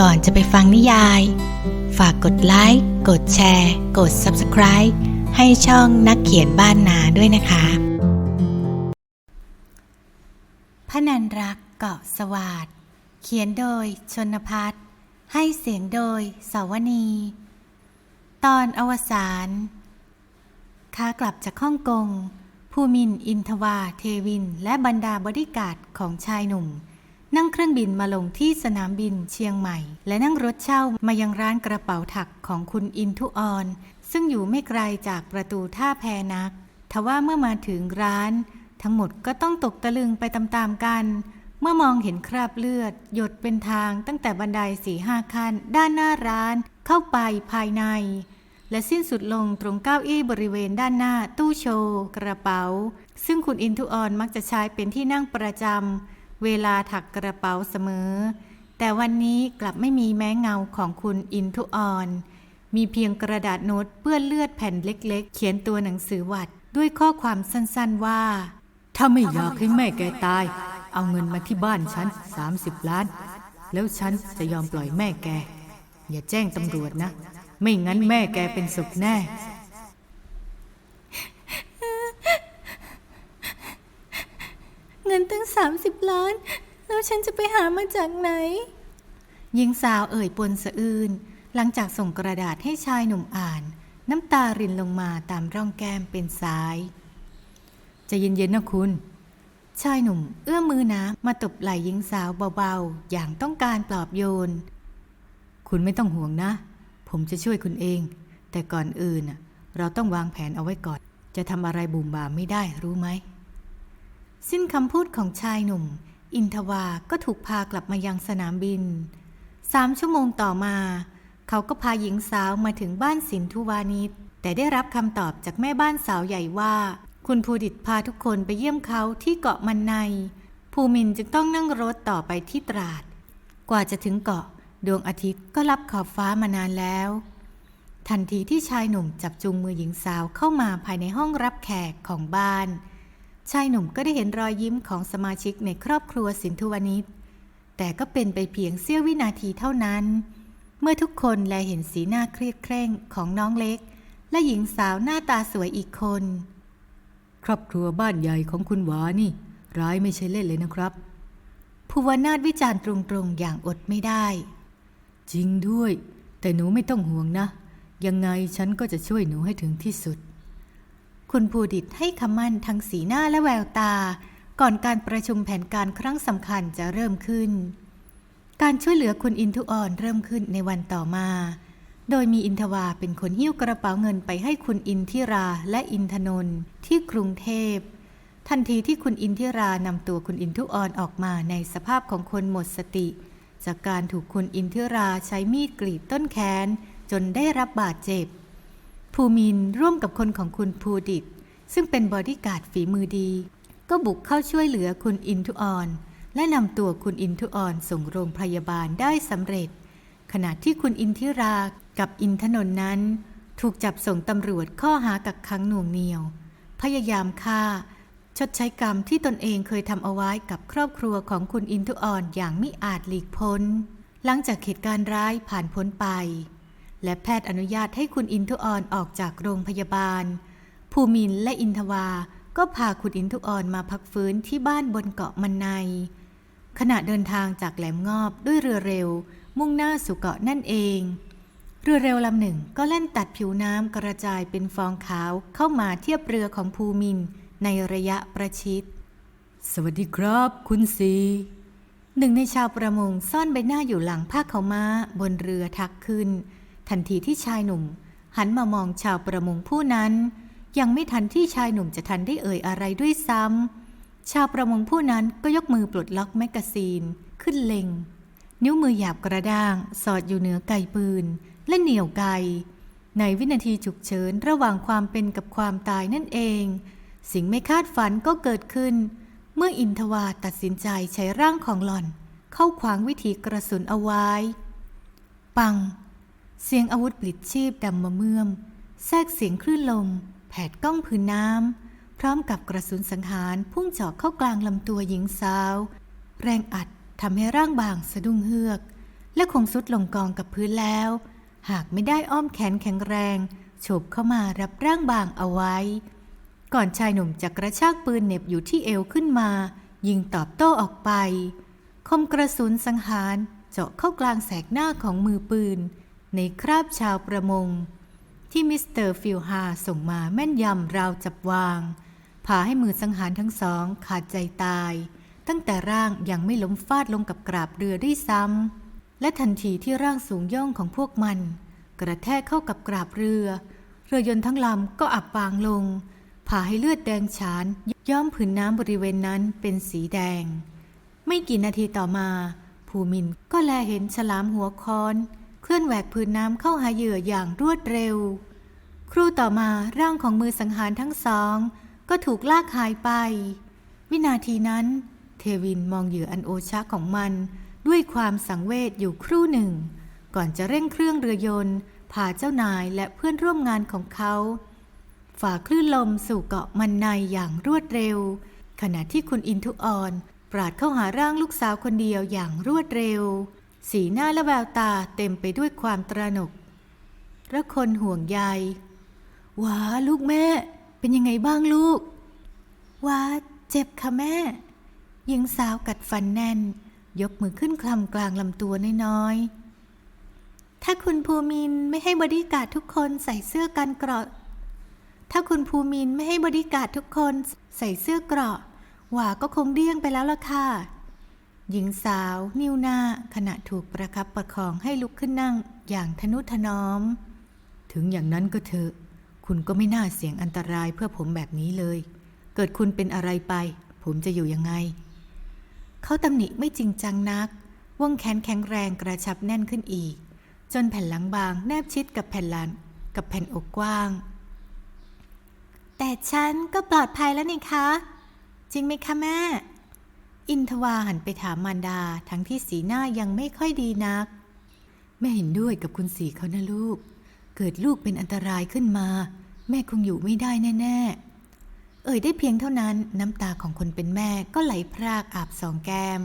ก่อนจะไปฟังนิยาย ฝากกดไลค์ กดแชร์ กด Subscribe ให้ช่องนักเขียนบ้านนาด้วยนะคะพนันรักเกาะสวาดเขียนโดยชนพัฒน์ให้เสียงโดยสาวนีตอนอวสานขากลับจากฮ่องกง ภูมิน อินทวา เทวิน และบรรดาบริการของชายหนุ่ม นั่งเครื่องบินมาลงที่สนามบินเชียงใหม่ และนั่งรถเช่ามายังร้านกระเป๋าถักของคุณอินทุออน ซึ่งอยู่ไม่ไกลจากประตูท่าแพนัก ทว่าเมื่อมาถึงร้าน ทั้งหมดก็ต้องตกตะลึงไปตามๆกัน เมื่อมองเห็นคราบเลือด หยดเป็นทางตั้งแต่บันไดสี่ห้าขั้น ด้านหน้าร้าน เข้าไปภายใน และสิ้นสุดลงตรงเก้าอี้บริเวณด้านหน้าตู้โชว์ กระเป๋า ซึ่งคุณอินทุออนมักจะใช้เป็นที่นั่งประจำ เวลาถักกระเป๋าเสมอ แต่วันนี้กลับไม่มีแม้เงาของคุณอินทุออน มีเพียงกระดาษโน้ตเปื้อนเลือดแผ่นเล็กๆ เขียนตัวหนังสือวัดด้วยข้อความสั้นๆว่า ถ้าไม่อยากให้แม่แกตาย เอาเงินมาที่บ้านฉัน 30 ล้าน แล้วฉันจะยอมปล่อยแม่แก อย่าแจ้งตำรวจนะ ไม่งั้นแม่แกเป็นศพแน่ งินตั้ง 30 ล้าน แล้วฉันจะไปหามาจากไหน หญิงสาวเอ่ยปนสะอื้นหลังจากส่งกระดาษให้ชายหนุ่มอ่าน น้ำตารินลงมาตามร่องแก้มเป็นสายจะเย็นๆนะคุณ ชายหนุ่มเอื้อมมือนะมาตบไหล่หญิงสาวเบาๆ อย่างต้องการปลอบโยน คุณไม่ต้องห่วงนะ ผมจะช่วยคุณเอง แต่ก่อนอื่นเราต้องวางแผนเอาไว้ก่อน จะทำอะไรบุ่มบามไม่ได้รู้ไหม สิ้นคำพูดของชายหนุ่ม อินทวาก็ถูกพากลับมายังสนามบิน สามชั่วโมงต่อมา เขาก็พาหญิงสาวมาถึงบ้านสินทุวานิชแต่ได้รับคำตอบจากแม่บ้านสาวใหญ่ว่า คุณภูดิตพาทุกคนไปเยี่ยมเขาที่เกาะมันใน ภูมินจึงต้องนั่งรถต่อไปที่ตราด กว่าจะถึงเกาะ ดวงอาทิตย์ก็รับขอบฟ้ามานานแล้ว ทันทีที่ชายหนุ่มจับจูงมือหญิงสาวเข้ามาภายในห้องรับแขกของบ้าน ชายหนุ่มก็ได้เห็นรอยยิ้มของสมาชิกในครอบครัวสินทุวนิชแต่ก็เป็นไปเพียงเสี้ยววินาทีเท่านั้น เมื่อทุกคนแลเห็นสีหน้าเครียดเคร่งของน้องเล็ก และหญิงสาวหน้าตาสวยอีกคน ครอบครัวบ้านใหญ่ของคุณหวานี่ ร้ายไม่ใช่เล่นเลยนะครับภูวนาถวิจารณ์ตรงๆอย่างอดไม่ได้ จริงด้วย แต่หนูไม่ต้องห่วงนะ ยังไงฉันก็จะช่วยหนูให้ถึงที่สุด คุณภูดิตให้คำมั่นทั้งสีหน้าและแววตา ก่อนการประชุมแผนการครั้งสำคัญจะเริ่มขึ้น การช่วยเหลือคุณอินทุออนเริ่มขึ้นในวันต่อมา โดยมีอินทวาเป็นคนหิ้วกระเป๋าเงินไปให้คุณอินทิราและอินทนนท์ที่กรุงเทพ ทันทีที่คุณอินทิรานำตัวคุณอินทุออนออกมาในสภาพของคนหมดสติ จากการถูกคุณอินทิราใช้มีดกรีดต้นแขนจนได้รับบาดเจ็บ ภูมินร์ร่วมกับคนของคุณภูดิต ซึ่งเป็นบอดี้การ์ดฝีมือดี ก็บุกเข้าช่วยเหลือคุณอินทุออน และนำตัวคุณอินทุออนส่งโรงพยาบาลได้สำเร็จ ขณะที่คุณอินทิรากับอินทนนท์นั้น ถูกจับส่งตำรวจข้อหากักขังหน่วงเหนียว พยายามฆ่า ชดใช้กรรมที่ตนเองเคยทำเอาไว้กับครอบครัวของคุณอินทุออนอย่างมิอาจหลีกพ้น หลังจากเหตุการณ์ร้ายผ่านพ้นไป และแพทย์อนุญาตให้คุณอินทุออนออกจากโรงพยาบาล ภูมินทร์และอินทวา ก็พาคุณอินทุออนมาพักฟื้นที่บ้านบนเกาะมันใน ขณะเดินทางจากแหลมงอบด้วยเรือเร็ว มุ่งหน้าสู่เกาะนั่นเอง เรือเร็วลำหนึ่งก็แล่นตัดผิวน้ำกระจายเป็นฟองขาวเข้ามาเทียบเรือของภูมินทร์ในระยะประชิด สวัสดีครับ คุณสีหนึ่งในชาวประมงซ่อนใบหน้าอยู่หลังผ้าขาวม้าบนเรือทักขึ้น ทันทีที่ชายหนุ่ม หันมามองชาวประมงผู้นั้น ยังไม่ทันที่ชายหนุ่มจะทันได้เอ่ยอะไรด้วยซ้ำ ชาวประมงผู้นั้นก็ยกมือปลดล็อกแมกกาซีน ขึ้นเล็ง นิ้วมือหยาบกระด้าง สอดอยู่เหนือไกปืน และเหนี่ยวไกในวินาทีฉุกเฉินระหว่างความเป็นกับความตายนั่นเอง สิ่งไม่คาดฝันก็เกิดขึ้น เมื่ออินทวาตัดสินใจใช้ร่างของหล่อน เข้าขวางวิถีกระสุนเอาไว้ ปัง เสียงอาวุธปลิดชีพดำมะเมื่อม แทรกเสียงคลื่นลม แผดกล้องพื้นน้ำ พร้อมกับกระสุนสังหารพุ่งเจาะเข้ากลางลำตัวหญิงสาว แรงอัดทำให้ร่างบางสะดุ้งเฮือก และคงสุดลงกองกับพื้นแล้ว หากไม่ได้อ้อมแขนแข็งแรงโฉบเข้ามารับร่างบางเอาไว้ ก่อนชายหนุ่มจะกระชากปืนเน็บอยู่ที่เอวขึ้นมา ยิงตอบโต้ออกไป คมกระสุนสังหารเจาะเข้ากลางแสกหน้าของมือปืน ในคราบชาวประมง ที่มิสเตอร์ฟิลฮาส่งมาแม่นยำราวจับวางพาให้มือสังหารทั้งสองขาดใจตาย ตั้งแต่ร่างยังไม่ล้มฟาดลงกับกราบเรือได้ซ้ำและทันทีที่ร่างสูงย่องของพวกมัน กระแทกเข้ากับกราบเรือ เรือยนต์ทั้งลำก็อับปางลงพาให้เลือดแดงฉานย้อมผืนน้ำบริเวณนั้นเป็นสีแดง ไม่กี่นาทีต่อมา ภูมินก็แลเห็นฉลามหัวค้อน เคลื่อนแหวกพื้นน้ำเข้าหาเหยื่ออย่างรวดเร็ว ครู่ต่อมาร่างของมือสังหารทั้งสอง ก็ถูกลากหายไป วินาทีนั้น เทวินมองเหยื่ออันโอชะของมัน ด้วยความสังเวชอยู่ครู่หนึ่ง ก่อนจะเร่งเครื่องเรือยนต์พาเจ้านายและเพื่อนร่วมงานของเขา ฝ่าคลื่นลมสู่เกาะมันในอย่างรวดเร็ว ขณะที่คุณอินทุออนปราดเข้าหาร่างลูกสาวคนเดียวอย่างรวดเร็ว สีหน้าและแววตาเต็มไปด้วยความตระหนกและคนห่วงใยว้าลูกแม่ เป็นยังไงบ้างลูกว้าเจ็บค่ะแม่ หญิงสาวกัดฟันแน่น ยกมือขึ้นคลำกลางลำตัวน้อยๆ ถ้าคุณภูมินไม่ให้บอดี้การ์ดทุกคนใส่เสื้อกันเกราะ ถ้าคุณภูมินไม่ให้บอดี้การ์ดทุกคนใส่เสื้อเกราะหว่าก็คงเดี้ยงไปแล้วล่ะค่ะ หญิงสาวนิ้วหน้าขณะถูกประคับประคองให้ลุกขึ้นนั่งอย่างทนุถนอม ถึงอย่างนั้นก็เถอะ คุณก็ไม่น่าเสี่ยงอันตรายเพื่อผมแบบนี้เลย เกิดคุณเป็นอะไรไป ผมจะอยู่ยังไง เขาตำหนิไม่จริงจังนักว่องแขนแข็งแรงกระชับแน่นขึ้นอีก จนแผ่นหลังบางแนบชิดกับแผ่นหลังกับแผ่นอกกว้าง แต่ฉันก็ปลอดภัยแล้วนี่คะ จริงไหมคะแม่ อินทวาหันไปถามมารดาทั้งที่สีหน้ายังไม่ค่อยดีนัก แม่เห็นด้วยกับคุณสีเขานะลูก เกิดลูกเป็นอันตรายขึ้นมา แม่คงอยู่ไม่ได้แน่ ๆ เอ่ยได้เพียงเท่านั้นน้ำตาของคนเป็นแม่ก็ไหลพรากอาบสองแก้ม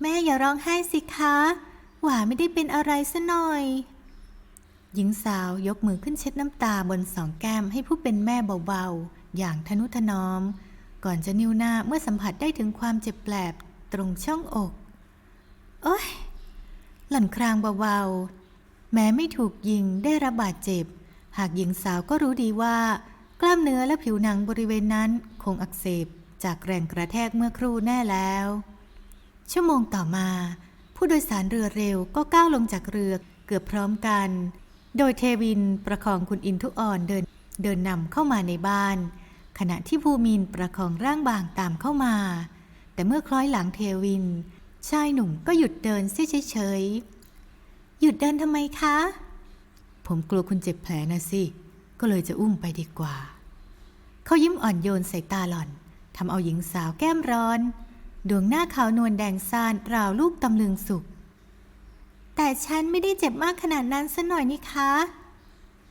แม่อย่าร้องไห้สิคะ หว่าไม่ได้เป็นอะไรซะหน่อย หญิงสาวยกมือขึ้นเช็ดน้ำตาบนสองแก้มให้ผู้เป็นแม่เบาๆอย่างทนุถนอม ก่อนจะนิ้วหน้าเมื่อสัมผัสได้ถึงความเจ็บแปลบตรงช่องอก โอ้ย หล่อนครางเบาๆ แม้ไม่ถูกยิงได้รับบาดเจ็บ หากหญิงสาวก็รู้ดีว่า กล้ามเนื้อและผิวหนังบริเวณนั้นคงอักเสบจากแรงกระแทกเมื่อครู่แน่แล้ว ชั่วโมงต่อมา ผู้โดยสารเรือเร็วก็ก้าวลงจากเรือเกือบพร้อมกัน โดยเทวินประคองคุณอินทุออนเดินเดินนำเข้ามาในบ้าน ขณะที่ภูมินประคองร่างบางตามเข้ามา แต่เมื่อคล้อยหลังเทวิน ชายหนุ่มก็หยุดเดินเสียเฉยๆ หยุดเดินทำไมคะ ผมกลัวคุณเจ็บแผลนะสิ ก็เลยจะอุ้มไปดีกว่า เขายิ้มอ่อนโยนใส่ตาหล่อนทำเอาหญิงสาวแก้มร้อน ดวงหน้าขาวนวลแดงซ่านราวลูกตำลึงสุก แต่ฉันไม่ได้เจ็บมากขนาดนั้นซะหน่อยนี่คะ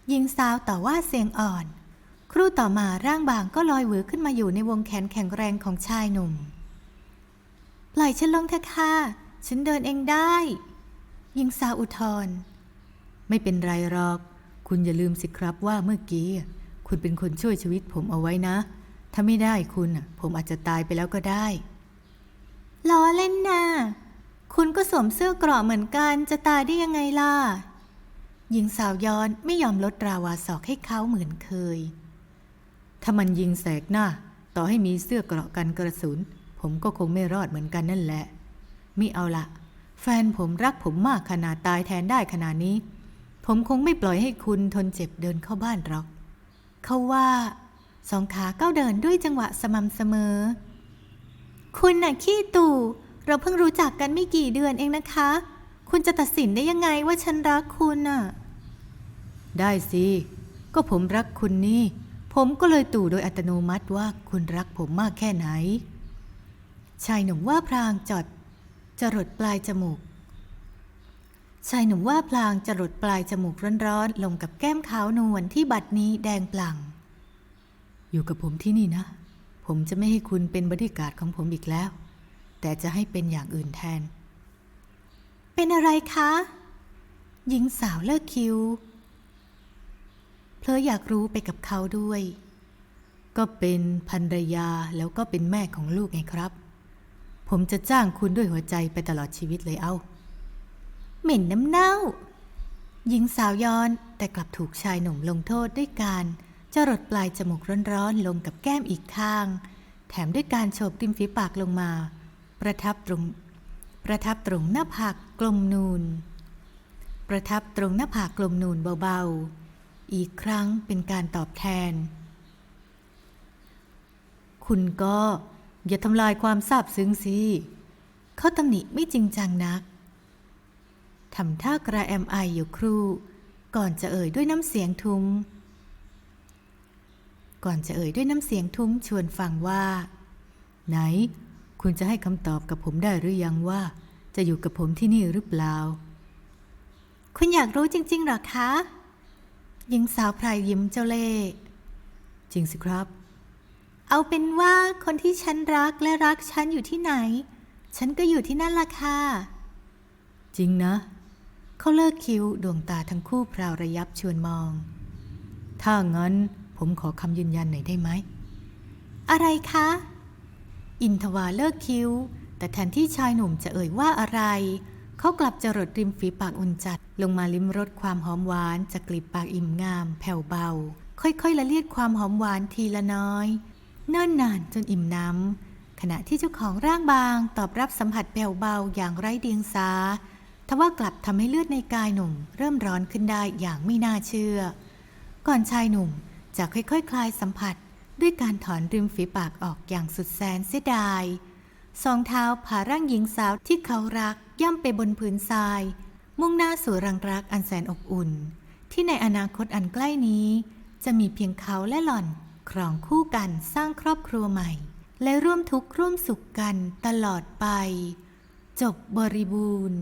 หญิงสาวต่อว่าเสียงอ่อน ครู่ต่อมาร่างบางก็ลอยหวือขึ้นมาอยู่ในวงแขนแข็งแรงของชายหนุ่ม ปล่อยฉันลงเถอะค่ะ ฉันเดินเองได้หญิงสาวอุทธรไม่เป็นไรหรอก คุณอย่าลืมสิครับว่าเมื่อกี้ คุณเป็นคนช่วยชีวิตผมเอาไว้นะ ถ้าไม่ได้คุณผมอาจจะตายไปแล้วก็ได้ล้อเล่นนะคุณก็สวมเสื้อเกราะเหมือนกันจะตายได้ยังไงล่ะหญิงสาวย้อนไม่ยอมลดราวาศอกให้เขาเหมือนเคย ถ้ามันยิงแสกหน้า ต่อให้มีเสื้อเกราะกันกระสุน ผมก็คงไม่รอดเหมือนกันนั่นแหละมิเอาละแฟนผมรักผมมากขนาดตายแทนได้ขนาดนี้ ผมคงไม่ปล่อยให้คุณทนเจ็บเดินเข้าบ้านหรอก เขาว่า สองขาก้าวเดินด้วยจังหวะสม่ำเสมอ คุณน่ะขี้ตู่ เราเพิ่งรู้จักกันไม่กี่เดือนเองนะคะ คุณจะตัดสินได้ยังไงว่าฉันรักคุณน่ะ ได้สิ ก็ผมรักคุณนี่ ผมก็เลยตู่โดยอัตโนมัติว่าคุณรักผมมากแค่ไหน ชายหนุ่มว่าพลางจอดจรดปลายจมูก ชายหนุ่มว่าพลางจรดปลายจมูกร้อนๆลงกับแก้มขาวนวลที่บัดนี้แดงปลั่ง อยู่กับผมที่นี่นะ ผมจะไม่ให้คุณเป็นบริการของผมอีกแล้ว แต่จะให้เป็นอย่างอื่นแทน เป็นอะไรคะ หญิงสาวเลิกคิว เพลออยากรู้ไปกับเขาด้วย ก็เป็นภรรยาแล้วก็เป็นแม่ของลูกไงครับ ผมจะจ้างคุณด้วยหัวใจไปตลอดชีวิตเลยเอาเหม็นน้ำเน่าหญิงสาวย้อนแต่กลับถูกชายหนุ่มลงโทษด้วยการจรดปลายจมูกร้อนๆลงกับแก้มอีกข้าง แถมด้วยการโฉบริมฝีปากลงมา ประทับตรง ประทับตรงหน้าผากกลมนูน ประทับตรงหน้าผากกลมนูนเบาๆ อีกครั้งเป็นการตอบแทน คุณก็อย่าทำลายความซาบซึ้งสิเขาตำหนิไม่จริงจังนักทำท่ากระแอมไออยู่ครู่ ก่อนจะเอ่ยด้วยน้ำเสียงทุ้มก่อนจะเอ่ยด้วยน้ำเสียงทุ้มชวนฟังว่า ไหน คุณจะให้คำตอบกับผมได้หรือยังว่า จะอยู่กับผมที่นี่หรือเปล่า คุณอยากรู้จริง ๆหรอคะ หญิงสาวพรายยิ้มเจ้าเล่ห์จริงสิครับ เอาเป็นว่าคนที่ฉันรักและรักฉันอยู่ที่ไหน ฉันก็อยู่ที่นั่นล่ะค่ะ จริงนะ เขาเลิกคิ้วดวงตาทั้งคู่พราวระยับชวนมอง ถ้างั้นผมขอคำยืนยันหน่อยได้ไหม อะไรคะ อินทวาเลิกคิ้ว แต่แทนที่ชายหนุ่มจะเอ่ยว่าอะไร เขากลับจะรดริมฝีปากอุ่นจัด ลงมาลิ้มรสความหอมหวานจากกลีบปากอิ่มงาม แผ่วเบา ค่อยๆละเลียดความหอมหวานทีละน้อยเนิ่นนานจนอิ่มน้ำขณะที่เจ้าของร่างบางตอบรับสัมผัสแผ่วเบาอย่างไร้เดียงสาทว่ากลับทำให้เลือดในกายหนุ่ม เริ่มร้อนขึ้นได้อย่างไม่น่าเชื่อ ก่อนชายหนุ่มจะค่อยๆคคลายสัมผัส ด้วยการถอนริมฝีปากออกอย่างสุดแสนเสียดาย สองเท้าผ่าร่างหญิงสาวที่เขารักย่ำไปบนพื้นทราย มุ่งหน้าสู่รังรักอันแสนอบอุ่น ที่ในอนาคตอันใกล้นี้ จะมีเพียงเขาและหล่อน ครองคู่กันสร้างครอบครัวใหม่ และร่วมทุกข์ร่วมสุขกันตลอดไป จบบริบูรณ์